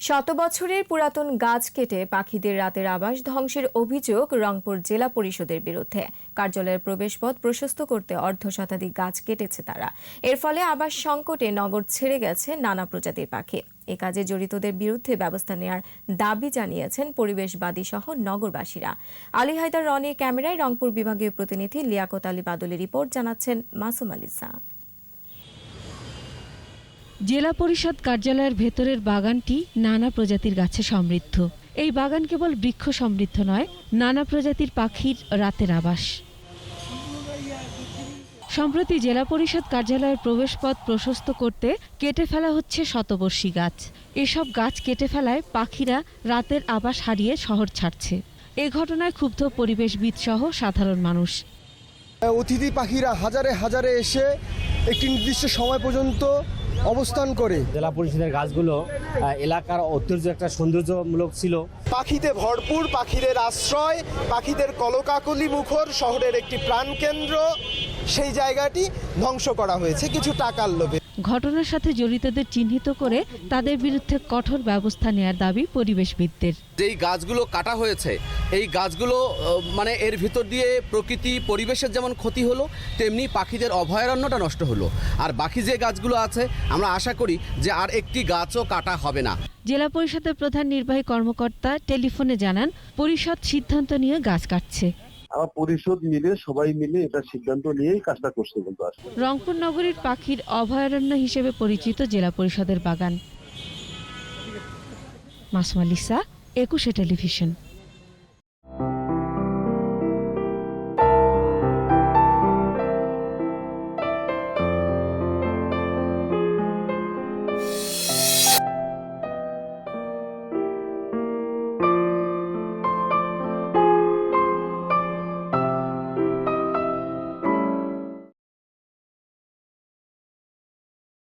শত বছরের পুরাতন গাছ কেটে পাখিদের রাতের আবাস ধ্বংসের অভিযোগ রংপুর জেলা পরিষদের বিরুদ্ধে। কার্যালয়ের প্রবেশপথ প্রশস্ত করতে অর্ধ শতাধিক গাছ কেটেছে তারা। এর ফলে আবাস সংকটে নগর ছেড়ে গেছে নানা প্রজাতির পাখি। এ কাজে জড়িতদের বিরুদ্ধে ব্যবস্থা নেওয়ার দাবি জানিয়েছেন পরিবেশবাদী সহ নগরবাসীরা। আলী হায়দার রনির ক্যামেরায় রংপুর বিভাগীয় প্রতিনিধি লিয়াকত আলী বাদলের রিপোর্ট জানাচ্ছেন মাসুম আলিসা জেলা পরিষদ কার্যালয়ের ভেতরের বাগানটি নানা প্রজাতির গাছে সমৃদ্ধ। এই বাগান কেবল বৃক্ষ সমৃদ্ধ নয়, নানা প্রজাতির পাখির রাতের আবাস। সম্প্রতি জেলা পরিষদ কার্যালয়ের প্রবেশপথ প্রশস্ত করতে কেটে ফেলা হচ্ছে শতবর্ষী গাছ। এসব গাছ কেটে ফেলায় পাখিরা রাতের আবাস হারিয়ে শহর ছাড়ছে। এ ঘটনায় ক্ষুব্ধ পরিবেশবিদ সহ সাধারণ মানুষ। অতিথি পাখিরা হাজারে হাজারে এসে একটি নির্দিষ্ট সময় পর্যন্ত অবস্থান করে। জেলা পরিষদের গাছগুলো এলাকার ঐতিহ্য একটা সৌন্দর্যমূলক ছিল। পাখিতে ভরপুর পাখিদের আশ্রয় পাখিদের কলকাকলি মুখর শহরের একটি প্রাণকেন্দ্র। সেই জায়গাটি ধ্বংস করা হয়েছে কিছু টাকার লোভে। ঘটনার সাথে জড়িতদের চিহ্নিত করে তাদের বিরুদ্ধে কঠোর ব্যবস্থা নেয়ার দাবি পরিবেশবিদদের। যেই গাছগুলো কাটা হয়েছে এই গাছগুলো মানে এর ভিতর দিয়ে প্রকৃতি পরিবেশের যেমন ক্ষতি হলো তেমনি পাখিদের অভয়ারণ্যটা নষ্ট হলো। আর বাকি যে গাছগুলো আছে আমরা আশা করি যে আর একটি গাছও কাটা হবে না। জেলা পরিষদের প্রধান নির্বাহী কর্মকর্তা টেলিফোনে জানান পরিষদ সিদ্ধান্ত নিয়ে গাছ কাটছে। আমার পরিষদ মিলে, সবাই মিলে এটা সিদ্ধান্ত নিয়েই কাজটা করছে কিন্তু রংপুর নগরীর পাখির অভয়ারণ্য হিসেবে পরিচিত জেলা পরিষদের বাগান। মাসমালিসা, একুশে টেলিভিশন।